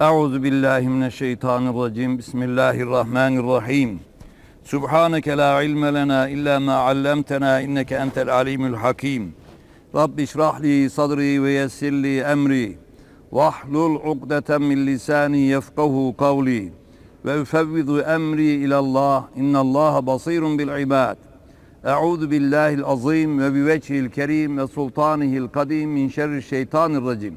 Euzu billahi mineşşeytanirracim. Bismillahirrahmanirrahim. Subhaneke la ilme lena illa ma allamtena inneke entel alimul hakim. Rabbi şrah li sadri ve yessir li emri. Vahlul ukdeten min lisani yefkahu kavli. Ve üfevvidu emri ilallah. İnnallaha basirun bil ibad. Euzu billahil azim ve bi vecihil kerim ve sultanihil kadim min şerri şeytanirracim.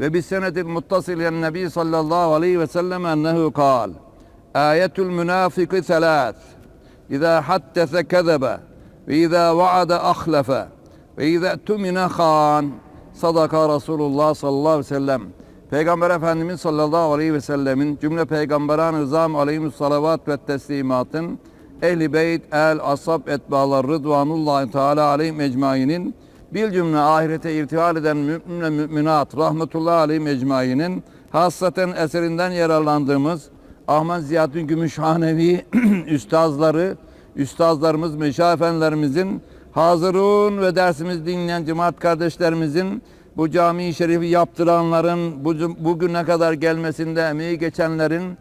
Ve senedil muttasıl yen nebi sallallahu aleyhi ve sellem ennehu kal. Ayetul münafiki selâs. İzâ haddese kezebe ve izâ vaade ahlefe ve izâ tümine khan. Sadaka Resulullah sallallahu aleyhi ve sellem. Peygamber Efendimiz sallallahu aleyhi ve sellemin cümle peygamberan rızam aleyhimus salavat ve teslimatın ehli beyt el asab etbalar rıdvanullahi teala aleyhim ecmainin bir cümle ahirete irtihal eden mümin ve müminat rahmetullahi aleyhim ecmainin hassaten eserinden yararlandığımız Ahmet Ziyaddin Gümüşhanevi üstazları, üstazlarımız, meşah efendilerimizin hazırun ve dersimiz dinleyen cemaat kardeşlerimizin bu cami-i şerifi yaptıranların bu, bugüne kadar gelmesinde emeği geçenlerin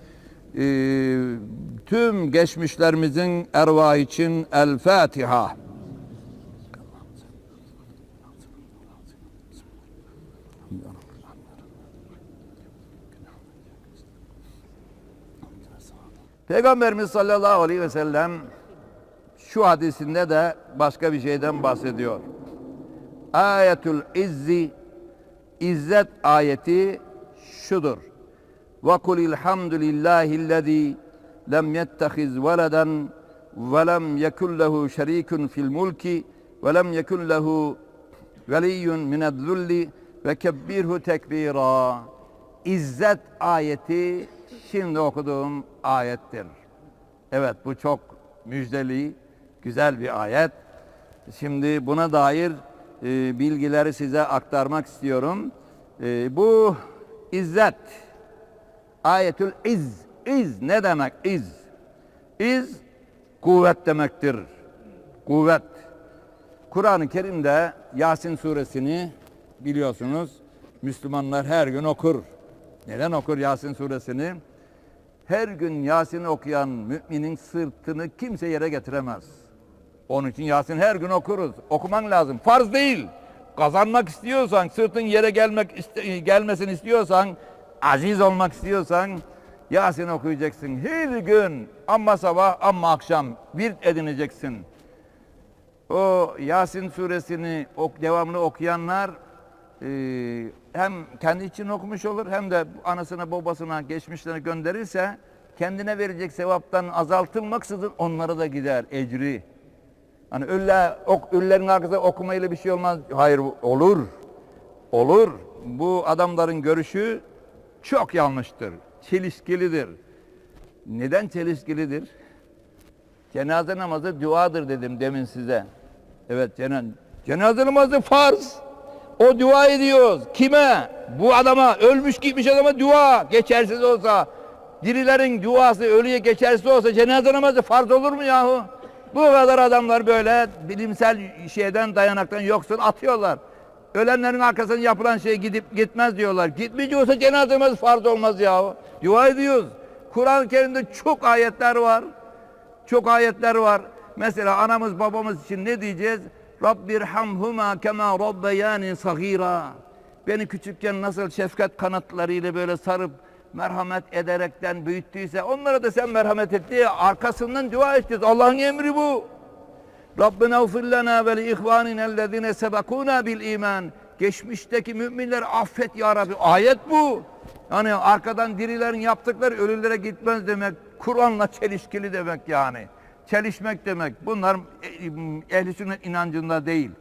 tüm geçmişlerimizin ervah için El Fatiha. Peygamberimiz sallallahu aleyhi ve sellem şu hadisinde de başka bir şeyden bahsediyor. Ayetül izzi İzzet ayeti şudur. Ve kulil hamdülillahillezî lem yettehiz veleden ve lem yekun lehu şerikun fil mulki ve lem yekun lehu veliyyun minezzulli ve kebbirhu tekbira. İzzet ayeti şimdi okuduğum ayettir. Evet bu çok müjdeli, güzel bir ayet. Şimdi buna dair e, bilgileri size aktarmak istiyorum. E, bu izzet, ayetül iz, iz ne demek iz? İz kuvvet demektir. Kuvvet. Kur'an-ı Kerim'de Yasin suresini biliyorsunuz Müslümanlar her gün okur. Neden okur Yasin suresini? Her gün Yasin okuyan müminin sırtını kimse yere getiremez. Onun için Yasin her gün okuruz. Okuman lazım. Farz değil. Kazanmak istiyorsan, sırtın yere gelmek iste, gelmesini istiyorsan, aziz olmak istiyorsan Yasin okuyacaksın. Her gün amma sabah amma akşam bir edineceksin. O Yasin suresini ok, devamlı okuyanlar e, hem kendi için okumuş olur hem de anasına babasına geçmişlerine gönderirse kendine verecek sevaptan azaltılmaksızın onlara da gider ecri. Hani ölüler, ok, ölülerin arkasında okumayla bir şey olmaz. Hayır olur. Olur. Bu adamların görüşü çok yanlıştır. Çelişkilidir. Neden çelişkilidir? Cenaze namazı duadır dedim demin size. Evet cenaze, cenaze namazı farz. O dua ediyoruz. Kime? Bu adama, ölmüş gitmiş adama dua. Geçersiz olsa, dirilerin duası ölüye geçersiz olsa cenaze namazı farz olur mu yahu? Bu kadar adamlar böyle bilimsel şeyden dayanaktan yoksun atıyorlar. Ölenlerin arkasından yapılan şey gidip gitmez diyorlar. Gitmeyecek olsa cenaze namazı farz olmaz yahu. Dua ediyoruz. Kur'an-ı Kerim'de çok ayetler var. Çok ayetler var. Mesela anamız babamız için ne diyeceğiz? Rabbirhamhuma kema rabbeyani sagira. Beni küçükken nasıl şefkat kanatlarıyla böyle sarıp merhamet ederekten büyüttüyse onlara da sen merhamet et diye arkasından dua edeceğiz. Allah'ın emri bu. Rabbena ufir lana ve li ihvaninellezine sebekuna bil iman. Geçmişteki müminler affet ya Rabbi. Ayet bu. Yani arkadan dirilerin yaptıkları ölülere gitmez demek. Kur'an'la çelişkili demek yani. Çelişmek demek. Bunlar ehli sünnet inancında değil.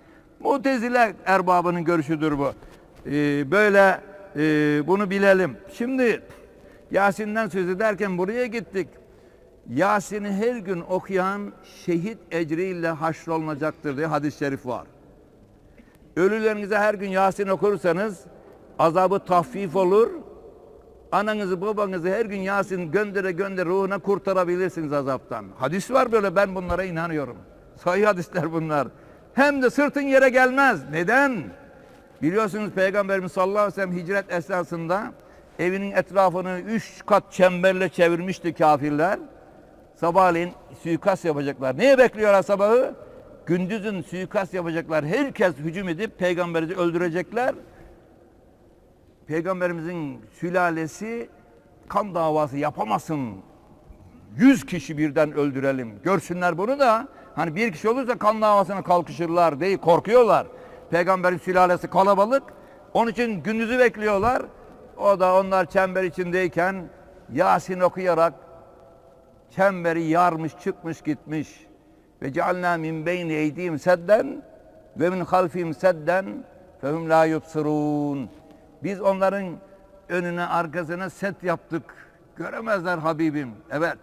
Mutezile erbabının görüşüdür bu. Ee, böyle e, bunu bilelim. Şimdi Yasin'den söz ederken buraya gittik. Yasin'i her gün okuyan şehit ecriyle haşrolunacaktır diye hadis-i şerif var. Ölülerinize her gün Yasin okursanız azabı tahfif olur. Ananızı babanızı her gün Yasin göndere göndere ruhuna kurtarabilirsiniz azaptan. Hadis var böyle ben bunlara inanıyorum. Sahih hadisler bunlar. Hem de sırtın yere gelmez. Neden? Biliyorsunuz Peygamberimiz sallallahu aleyhi ve sellem hicret esnasında evinin etrafını üç kat çemberle çevirmişti kafirler. Sabahleyin suikast yapacaklar. Neye bekliyorlar sabahı? Gündüzün suikast yapacaklar. Herkes hücum edip peygamberi öldürecekler. Peygamberimizin sülalesi kan davası yapamasın. Yüz kişi birden öldürelim. Görsünler bunu da hani bir kişi olursa kan davasına kalkışırlar değil korkuyorlar. Peygamberin sülalesi kalabalık. Onun için gündüzü bekliyorlar. O da onlar çember içindeyken Yasin okuyarak çemberi yarmış çıkmış gitmiş. Ve cealna min beyni eydihim sedden ve min halfihim sedden fehum la yubsirun. Biz onların önüne arkasına set yaptık. Göremezler Habibim. Evet.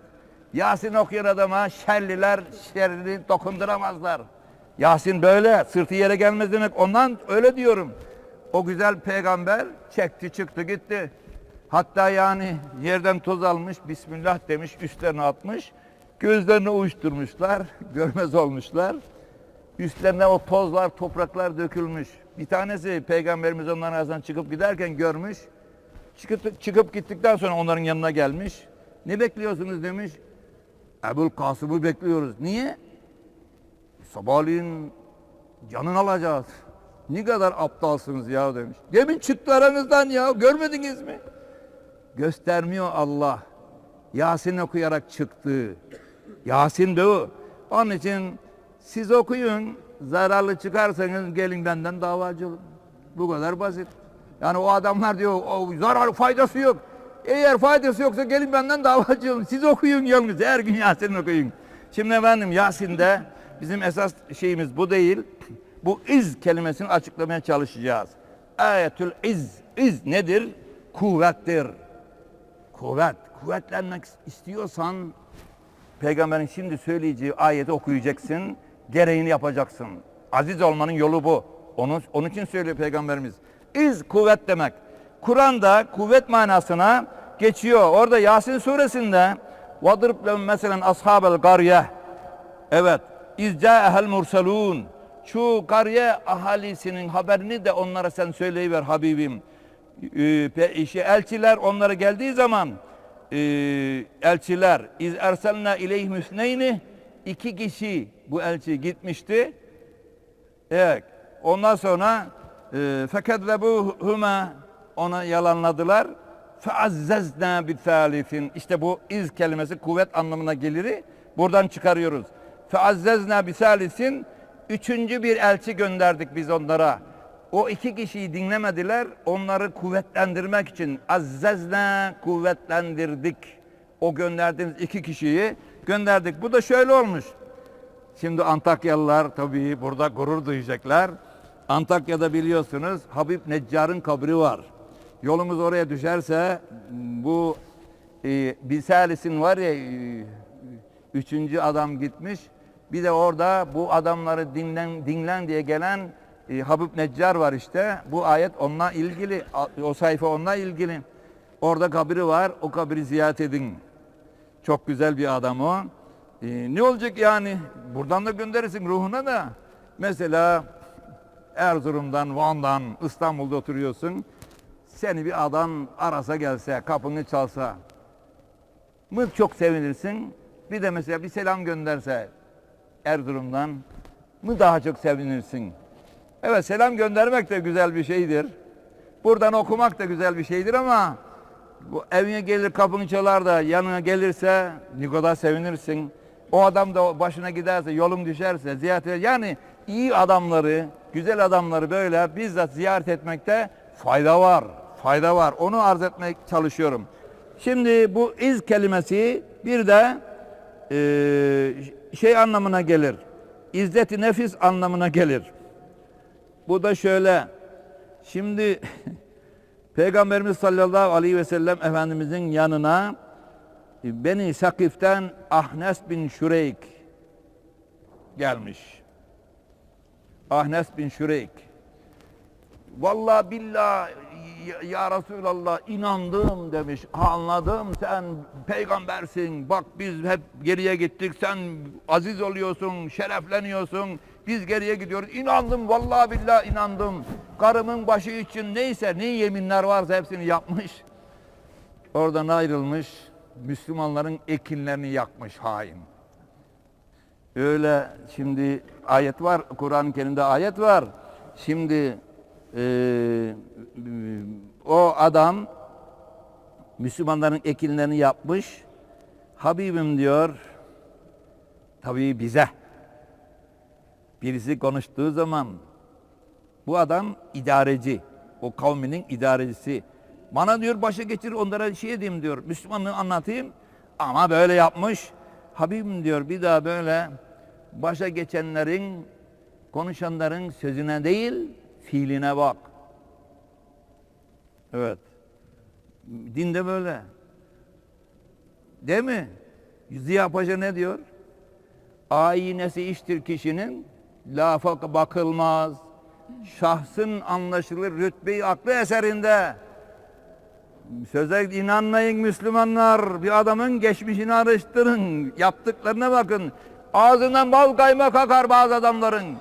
Yasin okuyan adama şerliler şerrini dokunduramazlar. Yasin böyle sırtı yere gelmez demek. Ondan öyle diyorum. O güzel peygamber çekti çıktı gitti. Hatta yani yerden toz almış, Bismillah demiş, üstlerine atmış. Gözlerini uyuşturmuşlar, görmez olmuşlar. Üstlerine o tozlar, topraklar dökülmüş. Bir tanesi peygamberimiz onların arasından çıkıp giderken görmüş. Çıkıp, çıkıp gittikten sonra onların yanına gelmiş. Ne bekliyorsunuz demiş. Ebul Kasım'ı bekliyoruz. Niye? Sabahleyin canını alacağız. Ne kadar aptalsınız ya demiş. Demin çıktı aranızdan ya görmediniz mi? Göstermiyor Allah. Yasin okuyarak çıktı. Yasin de o. Onun için siz okuyun. Zararlı çıkarsanız gelin benden davacı olun. Bu kadar basit. Yani o adamlar diyor o zararlı faydası yok. Eğer faydası yoksa gelin benden davacı olun. Siz okuyun yalnız. Her gün Yasin okuyun. Şimdi efendim Yasin'de bizim esas şeyimiz bu değil. Bu iz kelimesini açıklamaya çalışacağız. Ayetül iz. İz nedir? Kuvvettir. Kuvvet. Kuvvetlenmek istiyorsan peygamberin şimdi söyleyeceği ayeti okuyacaksın gereğini yapacaksın. Aziz olmanın yolu bu. Onun, onun için söylüyor Peygamberimiz. İz kuvvet demek. Kur'an'da kuvvet manasına geçiyor. Orada Yasin suresinde vadırb lehum meselen ashabel garye. Evet. İzca ehel murselun. Şu kariye ahalisinin haberini de onlara sen söyleyiver Habibim. Ee, elçiler onlara geldiği zaman e, elçiler iz erselna ileyhim hüsneyni iki kişi bu elçi gitmişti. Evet. Ondan sonra e, fekedlebuhuma ona yalanladılar. Feazzezna bi thalithin. İşte bu iz kelimesi kuvvet anlamına gelir. Buradan çıkarıyoruz. Feazzezna bi thalithin. Üçüncü bir elçi gönderdik biz onlara. O iki kişiyi dinlemediler. Onları kuvvetlendirmek için azzezna kuvvetlendirdik. O gönderdiğimiz iki kişiyi gönderdik. Bu da şöyle olmuş. Şimdi Antakyalılar tabii burada gurur duyacaklar. Antakya'da biliyorsunuz Habib Neccar'ın kabri var. Yolumuz oraya düşerse bu e, Bisalis'in var ya e, üçüncü adam gitmiş. Bir de orada bu adamları dinlen, dinlen diye gelen e, Habib Neccar var işte. Bu ayet onunla ilgili, o sayfa onunla ilgili. Orada kabri var, o kabri ziyaret edin. Çok güzel bir adam o. E, ne olacak yani? Buradan da gönderirsin ruhuna da. Mesela Erzurum'dan, Van'dan, İstanbul'da oturuyorsun. Seni bir adam arasa gelse, kapını çalsa mı çok sevinirsin? Bir de mesela bir selam gönderse Erzurum'dan mı daha çok sevinirsin? Evet selam göndermek de güzel bir şeydir. Buradan okumak da güzel bir şeydir ama bu evine gelir kapını çalar da yanına gelirse ne kadar sevinirsin. O adam da başına giderse, yolun düşerse ziyaret eder. Yani iyi adamları, güzel adamları böyle bizzat ziyaret etmekte fayda var. Fayda var. Onu arz etmek çalışıyorum. Şimdi bu iz kelimesi bir de e, şey anlamına gelir. İzzeti nefis anlamına gelir. Bu da şöyle. Şimdi Peygamberimiz sallallahu aleyhi ve sellem Efendimizin yanına e, Beni Sakif'ten Ahnes bin Şureyk gelmiş. Ahnes bin Şureyk. Vallahi billah ya, Resulallah inandım demiş. Anladım sen peygambersin. Bak biz hep geriye gittik. Sen aziz oluyorsun, şerefleniyorsun. Biz geriye gidiyoruz. İnandım vallahi billah inandım. Karımın başı için neyse ne yeminler varsa hepsini yapmış. Oradan ayrılmış. Müslümanların ekinlerini yakmış hain. Öyle şimdi ayet var. Kur'an-ı Kerim'de ayet var. Şimdi eee, o adam Müslümanların ekinlerini yapmış. Habibim diyor. Tabii bize. Birisi konuştuğu zaman bu adam idareci. O kavminin idarecisi. Bana diyor başa geçir onlara şey edeyim diyor. Müslümanlığı anlatayım. Ama böyle yapmış. Habibim diyor bir daha böyle başa geçenlerin konuşanların sözüne değil fiiline bak. Evet. Dinde böyle. Değil mi? Ziya Paşa ne diyor? Ayinesi iştir kişinin, lafa bakılmaz. Şahsın anlaşılır rütbeyi aklı eserinde. Söze inanmayın Müslümanlar. Bir adamın geçmişini araştırın. Yaptıklarına bakın. Ağzından bal kaymak akar bazı adamların.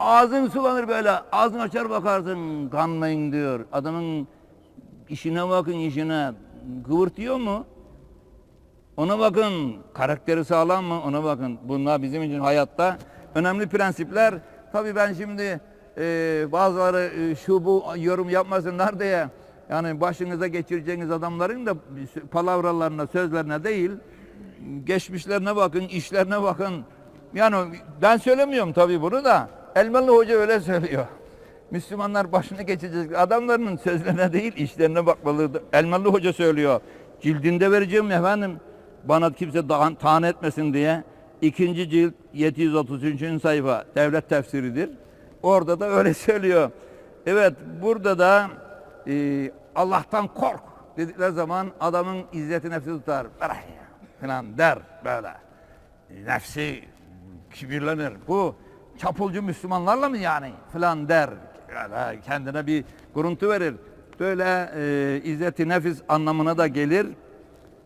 Ağzın sulanır böyle. Ağzını açar bakarsın. Kanmayın diyor. Adamın işine bakın işine. Kıvırtıyor mu? Ona bakın. Karakteri sağlam mı? Ona bakın. Bunlar bizim için hayatta önemli prensipler. Tabii ben şimdi e, bazıları e, şu bu yorum yapmasınlar diye yani başınıza geçireceğiniz adamların da palavralarına, sözlerine değil, geçmişlerine bakın, işlerine bakın. Yani ben söylemiyorum tabii bunu da. Elmalı Hoca öyle söylüyor. Müslümanlar başını geçecek adamların sözlerine değil, işlerine bakmalıdır. Elmalı Hoca söylüyor. Cildinde vereceğim efendim. Bana kimse daha, taan etmesin diye. İkinci cilt 733. sayfa devlet tefsiridir. Orada da öyle söylüyor. Evet burada da e, Allah'tan kork dedikleri zaman adamın izzeti nefsi tutar. Falan der böyle. Nefsi kibirlenir. Bu çapulcu Müslümanlarla mı yani falan der. Yani kendine bir kuruntu verir. Böyle e, izzeti nefis anlamına da gelir.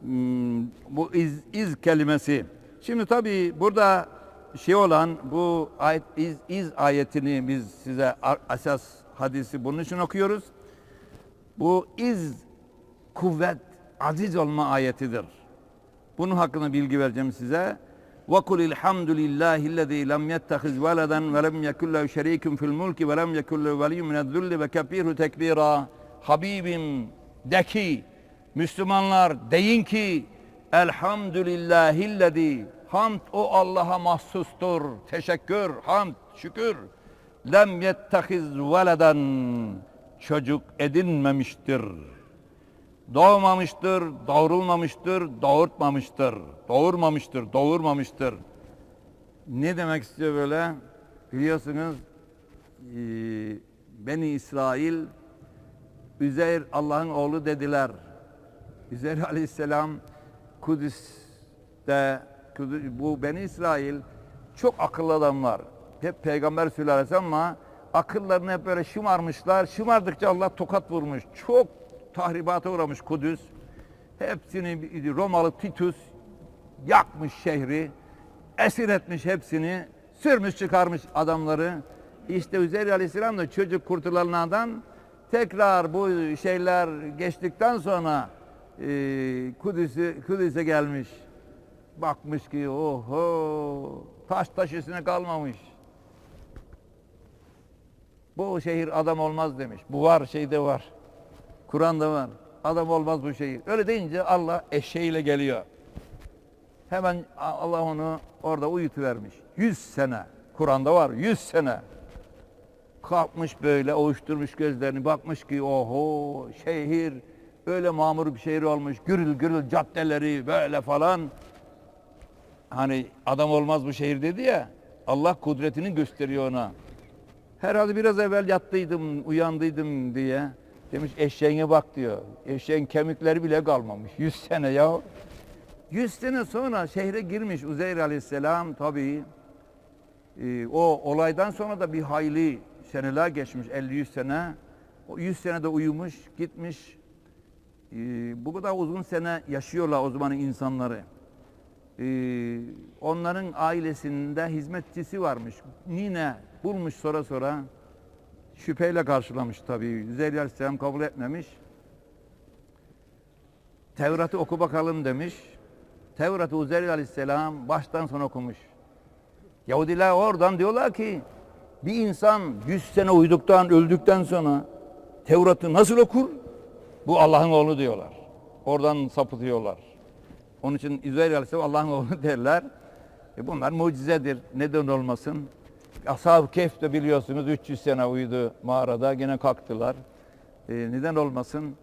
Hmm, bu iz, iz kelimesi. Şimdi tabii burada şey olan bu ayet, iz, iz ayetini biz size a- esas hadisi bunun için okuyoruz. Bu iz kuvvet, aziz olma ayetidir. Bunun hakkında bilgi vereceğim size. وَقُلِ الْحَمْدُ لِلّٰهِ الَّذ۪ي لَمْ يَتَّخِذْ وَلَدًا وَلَمْ يَكُنْ لَهُ شَر۪يكٌ فِي الْمُلْكِ وَلَمْ يَكُنْ لَهُ وَلِيٌّ مِنَ الذُّلِّ وَكَبِّرْهُ تَكْب۪يرًا Habibim de ki, Müslümanlar deyin ki, Elhamdülillahillezî Hamd o Allah'a mahsustur. Teşekkür, hamd, şükür. Lem yettehiz veleden çocuk edinmemiştir. Doğmamıştır, doğrulmamıştır, doğurtmamıştır. Doğurmamıştır, doğurmamıştır. Ne demek istiyor böyle? Biliyorsunuz eee, Beni İsrail Üzeyr Allah'ın oğlu dediler. Üzeyr Aleyhisselam Kudüs'te Kudüs- bu Beni İsrail çok akıllı adamlar. Hep peygamber sülalesi ama akıllarını hep böyle şımarmışlar. Şımardıkça Allah tokat vurmuş. Çok tahribata uğramış Kudüs. Hepsini Romalı Titus yakmış şehri. Esir etmiş hepsini. Sürmüş çıkarmış adamları. İşte Üzeyr Aleyhisselam da çocuk kurtulanlardan tekrar bu şeyler geçtikten sonra e, Kudüs'e Kudüs'e gelmiş. Bakmış ki oho taş taş üstüne kalmamış. Bu şehir adam olmaz demiş. Bu var şeyde var. Kur'an'da var. Adam olmaz bu şehir. Öyle deyince Allah eşeğiyle geliyor. Hemen Allah onu orada uyutuvermiş. Yüz sene. Kur'an'da var. Yüz sene. Kalkmış böyle ovuşturmuş gözlerini. Bakmış ki oho şehir öyle mamur bir şehir olmuş. Gürül gürül caddeleri böyle falan. Hani adam olmaz bu şehir dedi ya. Allah kudretini gösteriyor ona. Herhalde biraz evvel yattıydım, uyandıydım diye. Demiş eşeğine bak diyor. Eşeğin kemikleri bile kalmamış. 100 sene ya. 100 sene sonra şehre girmiş Uzeyr Aleyhisselam tabii. Ee, o olaydan sonra da bir hayli seneler geçmiş 50-100 sene. O 100 senede uyumuş, gitmiş. Ee, bu kadar uzun sene yaşıyorlar o zamanın insanları. Ee, onların ailesinde hizmetçisi varmış. Nine bulmuş sonra sonra şüpheyle karşılamış tabii. Üzeyir Aleyhisselam kabul etmemiş. Tevrat'ı oku bakalım demiş. Tevrat'ı Uzeyr Aleyhisselam baştan sona okumuş. Yahudiler oradan diyorlar ki bir insan 100 sene uyuduktan, öldükten sonra Tevrat'ı nasıl okur? Bu Allah'ın oğlu diyorlar. Oradan sapıtıyorlar. Onun için İzrail Aleyhisselam Allah'ın oğlu derler. E bunlar mucizedir. Neden olmasın? Ashab-ı Kehf de biliyorsunuz 300 sene uyudu mağarada. Gene kalktılar. E, neden olmasın?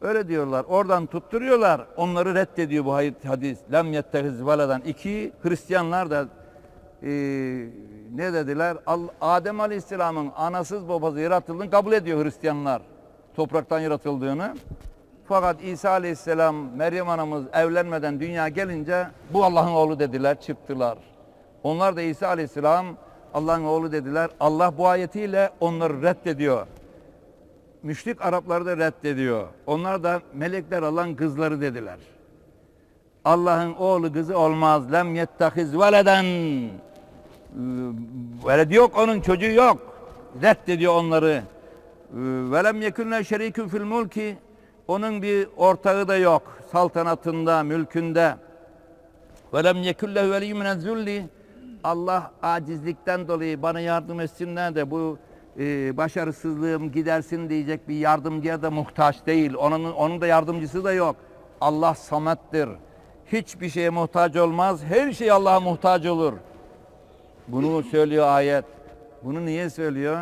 Öyle diyorlar. Oradan tutturuyorlar. Onları reddediyor bu hadis. Lem yettehiz veladan. İki Hristiyanlar da e, ne dediler? Adem Aleyhisselam'ın anasız babası yaratıldığını kabul ediyor Hristiyanlar. Topraktan yaratıldığını. Fakat İsa Aleyhisselam, Meryem anamız evlenmeden dünya gelince bu Allah'ın oğlu dediler, çıktılar. Onlar da İsa Aleyhisselam Allah'ın oğlu dediler. Allah bu ayetiyle onları reddediyor. Müşrik Arapları da reddediyor. Onlar da melekler Allah'ın kızları dediler. Allah'ın oğlu kızı olmaz. Lem yettehiz veleden. Veledi yok onun çocuğu yok. Reddediyor onları. Velem yekunle şerikün fil mulki. Onun bir ortağı da yok. Saltanatında, mülkünde. Velem yekullehu veliyyun minez-zulli. Allah acizlikten dolayı bana yardım etsinler de bu e, başarısızlığım gidersin diyecek bir yardımcıya da muhtaç değil. Onun onun da yardımcısı da yok. Allah samettir. Hiçbir şeye muhtaç olmaz. Her şey Allah'a muhtaç olur. Bunu söylüyor ayet. Bunu niye söylüyor?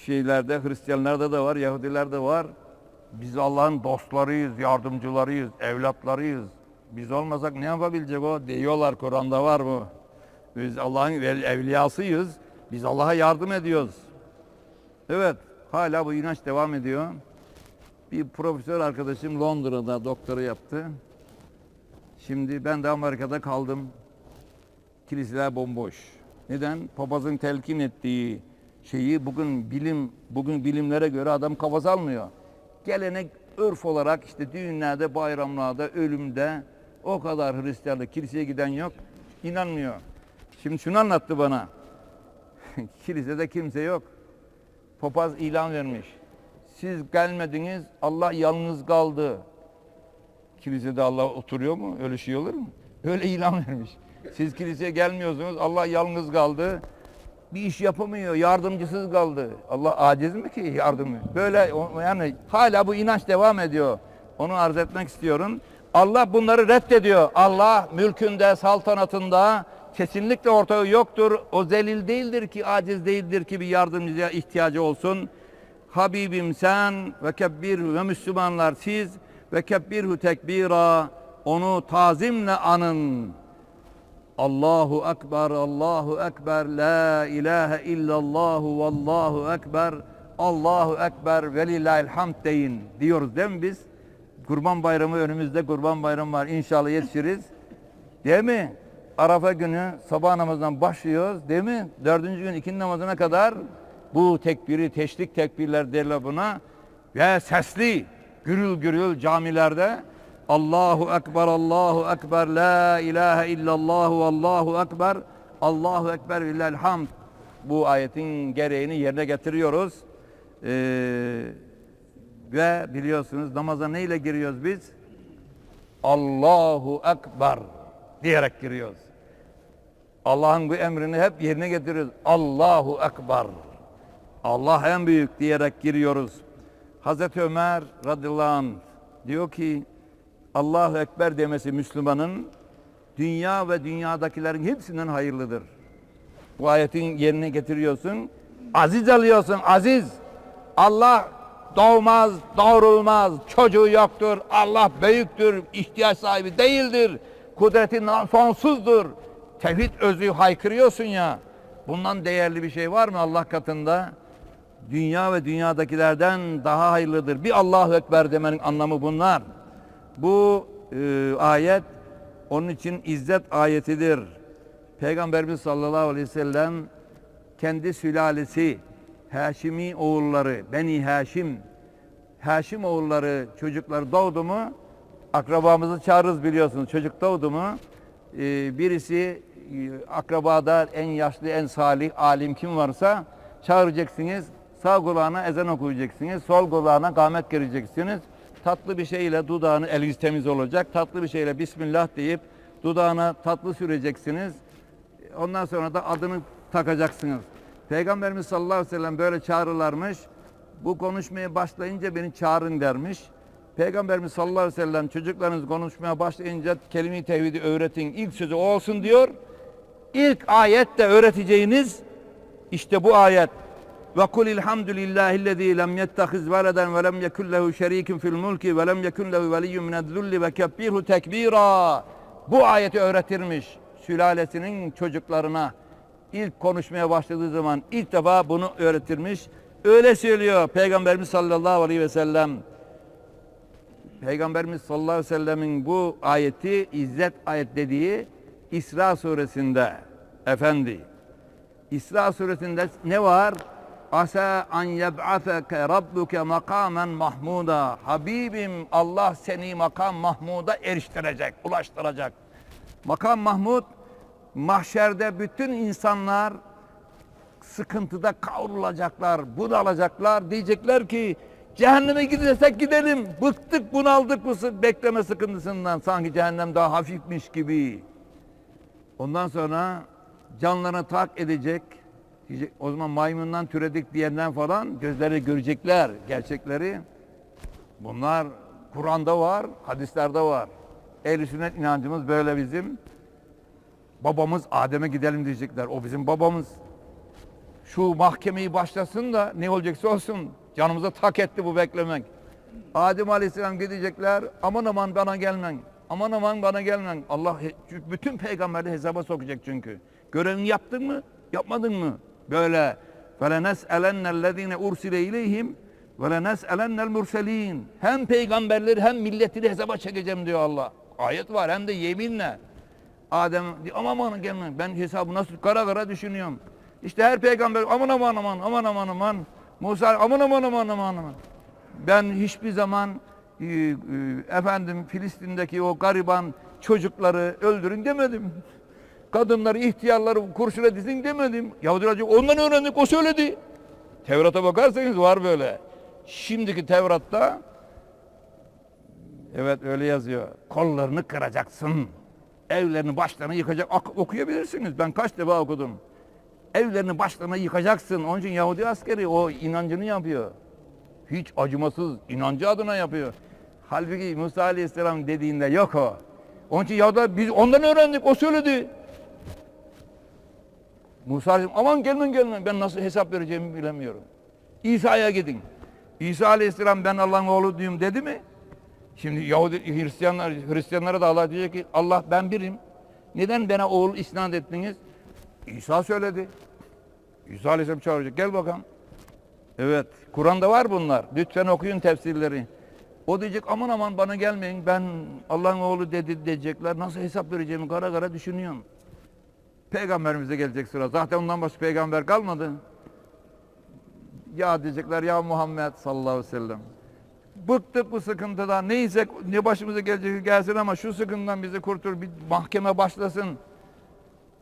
Şeylerde, Hristiyanlarda da var, Yahudilerde var. Biz Allah'ın dostlarıyız, yardımcılarıyız, evlatlarıyız. Biz olmasak ne yapabilecek o? Diyorlar Kur'an'da var bu. Biz Allah'ın ev- evliyasıyız. Biz Allah'a yardım ediyoruz. Evet, hala bu inanç devam ediyor. Bir profesör arkadaşım Londra'da doktora yaptı. Şimdi ben de Amerika'da kaldım. Kiliseler bomboş. Neden? Papazın telkin ettiği şeyi bugün bilim bugün bilimlere göre adam kafası almıyor. Gelenek örf olarak işte düğünlerde, bayramlarda, ölümde o kadar Hristiyanlı kiliseye giden yok. inanmıyor. Şimdi şunu anlattı bana. Kilisede kimse yok. Papaz ilan vermiş. Siz gelmediniz, Allah yalnız kaldı. Kilisede Allah oturuyor mu? Öyle şey olur mu? Öyle ilan vermiş. Siz kiliseye gelmiyorsunuz, Allah yalnız kaldı. Bir iş yapamıyor, yardımcısız kaldı. Allah aciz mi ki yardımı? Böyle yani hala bu inanç devam ediyor. Onu arz etmek istiyorum. Allah bunları reddediyor. Allah mülkünde, saltanatında kesinlikle ortağı yoktur. O zelil değildir ki, aciz değildir ki bir yardımcıya ihtiyacı olsun. Habibim sen ve kebbir ve Müslümanlar siz ve kebbirhu tekbira onu tazimle anın. Allahu Ekber, Allahu Ekber, La ilahe illallahu, Vallahu Ekber, Allahu Ekber, velillahil hamd deyin diyoruz değil mi biz? Kurban bayramı önümüzde kurban bayramı var. İnşallah yetişiriz. Değil mi? Arafa günü sabah namazından başlıyoruz değil mi? Dördüncü gün ikindi namazına kadar bu tekbiri, teşrik tekbirler derler buna. Ve sesli, gürül gürül camilerde Allahu Ekber, Allahu Ekber, La ilahe illallah, Allahu Ekber, Allahu Ekber, Lillahil hamd. Bu ayetin gereğini yerine getiriyoruz. Ee, ve biliyorsunuz namaza neyle giriyoruz biz? Allahu Ekber diyerek giriyoruz. Allah'ın bu emrini hep yerine getiriyoruz. Allahu Ekber. Allah en büyük diyerek giriyoruz. Hazreti Ömer radıyallahu anh diyor ki Allahu Ekber demesi Müslümanın dünya ve dünyadakilerin hepsinden hayırlıdır. Bu ayetin yerine getiriyorsun. Aziz alıyorsun, aziz. Allah doğmaz, doğrulmaz, çocuğu yoktur. Allah büyüktür, ihtiyaç sahibi değildir. Kudreti sonsuzdur. Tevhid özü haykırıyorsun ya. Bundan değerli bir şey var mı Allah katında? dünya ve dünyadakilerden daha hayırlıdır. Bir Allahu Ekber demenin anlamı bunlar. Bu e, ayet onun için izzet ayetidir. Peygamberimiz sallallahu aleyhi ve sellem kendi sülalesi, Haşimi oğulları, Beni Haşim, Haşim oğulları çocuklar doğdu mu akrabamızı çağırırız biliyorsunuz. Çocuk doğdu mu e, birisi e, akrabada en yaşlı, en salih, alim kim varsa çağıracaksınız. Sağ kulağına ezan okuyacaksınız. Sol kulağına kâmet gireceksiniz. Tatlı bir şeyle dudağını eliniz temiz olacak. Tatlı bir şeyle Bismillah deyip dudağına tatlı süreceksiniz. Ondan sonra da adını takacaksınız. Peygamberimiz sallallahu aleyhi ve sellem böyle çağrılarmış. Bu konuşmaya başlayınca beni çağırın dermiş. Peygamberimiz sallallahu aleyhi ve sellem çocuklarınız konuşmaya başlayınca kelime-i tevhidi öğretin. İlk sözü olsun diyor. İlk ayette öğreteceğiniz işte bu ayet. Ve kul ilhamdülillahi'llezî lem yettehiz veleden ve lem yekun lehu şerîkun fil mulki ve lem yekun lehu veliyyun mined-zulli ve kebbirhu tekbîrâ. Bu ayeti öğretirmiş sülalesinin çocuklarına. İlk konuşmaya başladığı zaman ilk defa bunu öğretirmiş. Öyle söylüyor Peygamberimiz sallallahu aleyhi ve sellem. Peygamberimiz sallallahu aleyhi ve sellemin bu ayeti izzet ayet dediği İsra suresinde efendi. İsra suresinde ne var? Asa an yeb'aseke rabbuke makamen mahmuda. Habibim Allah seni makam mahmuda eriştirecek, ulaştıracak. Makam mahmud mahşerde bütün insanlar sıkıntıda kavrulacaklar, bunalacaklar. Diyecekler ki cehenneme gidesek gidelim. Bıktık, bunaldık bu bekleme sıkıntısından. Sanki cehennem daha hafifmiş gibi. Ondan sonra canlarını tak edecek. O zaman maymundan türedik diyenden falan gözleri görecekler gerçekleri. Bunlar Kur'an'da var, hadislerde var. Ehl-i sünnet inancımız böyle bizim. Babamız Adem'e gidelim diyecekler. O bizim babamız. Şu mahkemeyi başlasın da ne olacaksa olsun. Canımıza tak etti bu beklemek. Adem Aleyhisselam gidecekler. Aman aman bana gelmen. Aman aman bana gelmen. Allah bütün peygamberleri hesaba sokacak çünkü. Görevini yaptın mı? Yapmadın mı? Böyle. فَلَنَسْأَلَنَّ الَّذ۪ينَ اُرْسِلَ اِلَيْهِمْ وَلَنَسْأَلَنَّ الْمُرْسَل۪ينَ Hem peygamberleri hem milletini hesaba çekeceğim diyor Allah. Ayet var hem de yeminle. Adem diyor aman aman gelme ben hesabı nasıl kara kara düşünüyorum. İşte her peygamber aman aman aman aman aman aman Musa aman aman aman aman aman. Ben hiçbir zaman e, e, efendim Filistin'deki o gariban çocukları öldürün demedim. Kadınları, ihtiyarları kurşuna dizin demedim. Yahudiler diyor, ondan öğrendik, o söyledi. Tevrat'a bakarsanız var böyle. Şimdiki Tevrat'ta Evet öyle yazıyor. Kollarını kıracaksın. Evlerini başlarına yıkacak. Ok- okuyabilirsiniz. Ben kaç defa okudum. Evlerini başlarına yıkacaksın. Onun için Yahudi askeri o inancını yapıyor. Hiç acımasız inancı adına yapıyor. Halbuki Musa Aleyhisselam dediğinde yok o. Onun için Yahudiler biz ondan öğrendik. O söyledi. Musa Aleyhisselam aman gelmeyin gelmeyin. Ben nasıl hesap vereceğimi bilemiyorum. İsa'ya gidin. İsa Aleyhisselam ben Allah'ın oğlu diyeyim dedi mi? Şimdi Yahudi Hristiyanlar Hristiyanlara da Allah diyecek ki Allah ben birim. Neden bana oğul isnat ettiniz? İsa söyledi. İsa Aleyhisselam çağıracak. Gel bakalım. Evet. Kur'an'da var bunlar. Lütfen okuyun tefsirleri. O diyecek aman aman bana gelmeyin. Ben Allah'ın oğlu dedi diyecekler. Nasıl hesap vereceğimi kara kara düşünüyorum. Peygamberimize gelecek sıra. Zaten ondan başka peygamber kalmadı. Ya diyecekler ya Muhammed sallallahu aleyhi ve sellem. Bıktık bu sıkıntıdan. Neyse ne başımıza gelecek gelsin ama şu sıkıntıdan bizi kurtur. Bir mahkeme başlasın.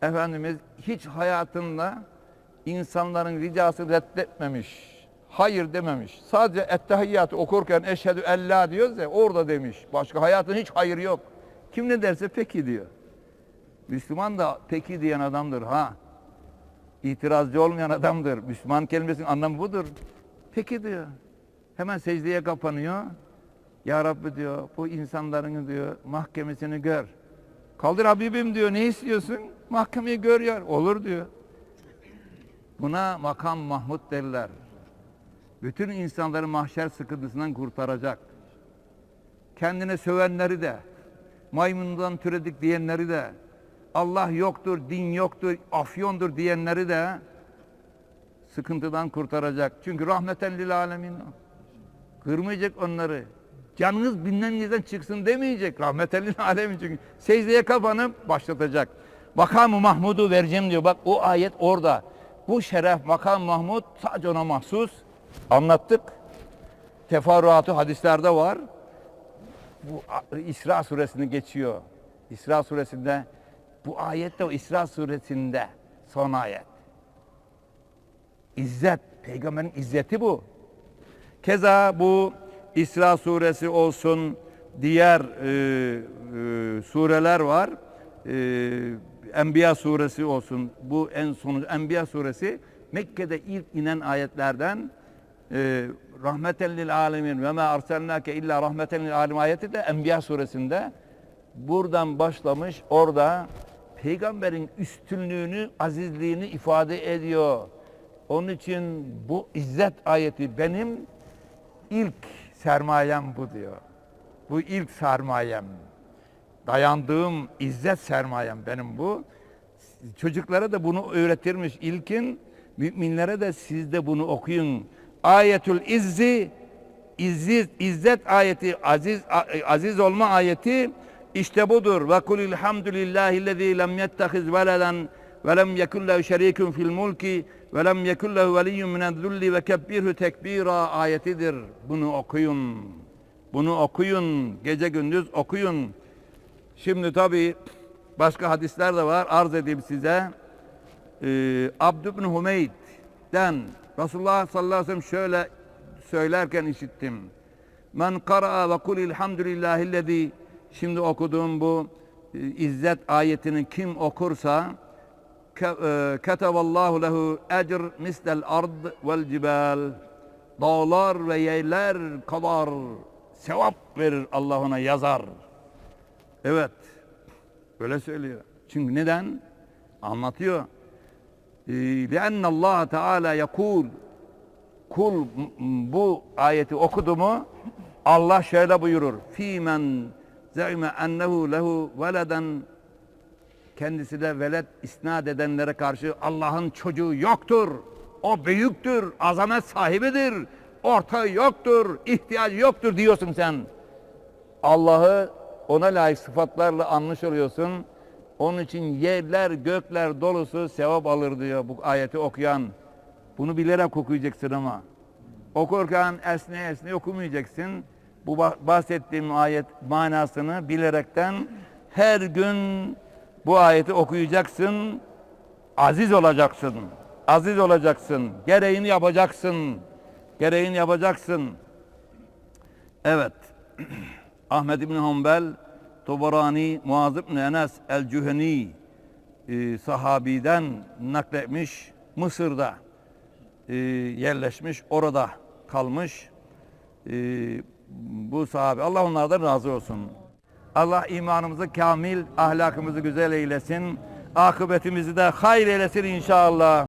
Efendimiz hiç hayatında insanların ricasını reddetmemiş. Hayır dememiş. Sadece ettehiyyatı okurken eşhedü en la diyoruz ya orada demiş. Başka hayatın hiç hayır yok. Kim ne derse peki diyor. Müslüman da peki diyen adamdır ha. İtirazcı olmayan adamdır. Müslüman kelimesinin anlamı budur. Peki diyor. Hemen secdeye kapanıyor. Ya Rabbi diyor bu insanların diyor mahkemesini gör. Kaldır Habibim diyor ne istiyorsun? Mahkemeyi gör ya. Olur diyor. Buna makam Mahmud derler. Bütün insanları mahşer sıkıntısından kurtaracak. Kendine sövenleri de, maymundan türedik diyenleri de, Allah yoktur, din yoktur, afyondur diyenleri de sıkıntıdan kurtaracak. Çünkü rahmeten lil alemin. Kırmayacak onları. Canınız bilmem neden çıksın demeyecek. Rahmeten lil alemin çünkü. Secdeye kapanıp başlatacak. Makamı Mahmud'u vereceğim diyor. Bak o ayet orada. Bu şeref makam Mahmud sadece ona mahsus. Anlattık. Teferruatı hadislerde var. Bu İsra suresini geçiyor. İsra suresinde bu ayette o İsra suresinde son ayet. İzzet, peygamberin izzeti bu. Keza bu İsra suresi olsun, diğer e, e, sureler var. E, Enbiya suresi olsun. Bu en sonu Enbiya suresi Mekke'de ilk inen ayetlerden e, rahmeten lil alemin ve ma arsalnake illa rahmeten lil alemin ayeti de Enbiya suresinde buradan başlamış orada peygamberin üstünlüğünü, azizliğini ifade ediyor. Onun için bu izzet ayeti benim ilk sermayem bu diyor. Bu ilk sermayem. Dayandığım izzet sermayem benim bu. Çocuklara da bunu öğretirmiş ilkin. Müminlere de siz de bunu okuyun. Ayetül izzi İzzet, izzet ayeti, aziz aziz olma ayeti işte budur. Ve kulil hamdülillahillezî lem yettehiz veleden ve lem yekun lehu şerikun fil mulki ve lem yekun lehu veliyyun minel ve kebbirhu tekbira ayetidir. Bunu okuyun. Bunu okuyun. Gece gündüz okuyun. Şimdi tabi başka hadisler de var. Arz edeyim size. Ee, Abd ibn Humeyd'den Resulullah sallallahu aleyhi ve sellem şöyle söylerken işittim. Men kara'a ve kul elhamdülillahillezî şimdi okuduğum bu e, izzet ayetini kim okursa ke- e, keteballahu lehu ecr mislel ard vel cibal dağlar ve yerler kadar sevap verir Allah ona yazar. Evet. Böyle söylüyor. Çünkü neden? Anlatıyor. لأن الله Teala yakul kul m- m- bu ayeti okudu mu Allah şöyle buyurur. Fimen ze'ime ennehu lehu veleden kendisi de velet isnat edenlere karşı Allah'ın çocuğu yoktur. O büyüktür, azamet sahibidir. Ortağı yoktur, ihtiyacı yoktur diyorsun sen. Allah'ı ona layık sıfatlarla anmış oluyorsun. Onun için yerler gökler dolusu sevap alır diyor bu ayeti okuyan. Bunu bilerek okuyacaksın ama. Okurken esne esne okumayacaksın. Bu bah- bahsettiğim ayet manasını bilerekten her gün bu ayeti okuyacaksın. Aziz olacaksın. Aziz olacaksın. Gereğini yapacaksın. Gereğini yapacaksın. Evet. Ahmed İbni Hanbel, Tobarani, Muaz İbni Enes El-Cüheni e, sahabiden nakletmiş Mısır'da e, yerleşmiş, orada kalmış e, bu sahabe. Allah onlardan razı olsun. Allah imanımızı kamil, ahlakımızı güzel eylesin. Akıbetimizi de hayır eylesin inşallah.